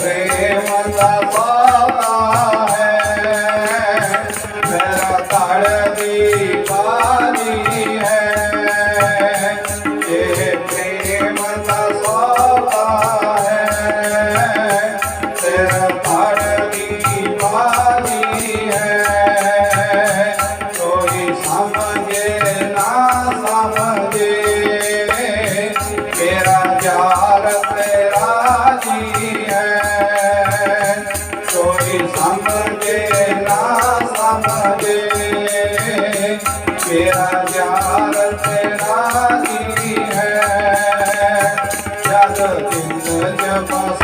प्रेम ਤੇਰਾ ਪਿਆਰ ਤੇਰਾ ਹੀ ਹੈ। ਜਦ ਦਿਨ ਜਪਾ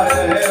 Hare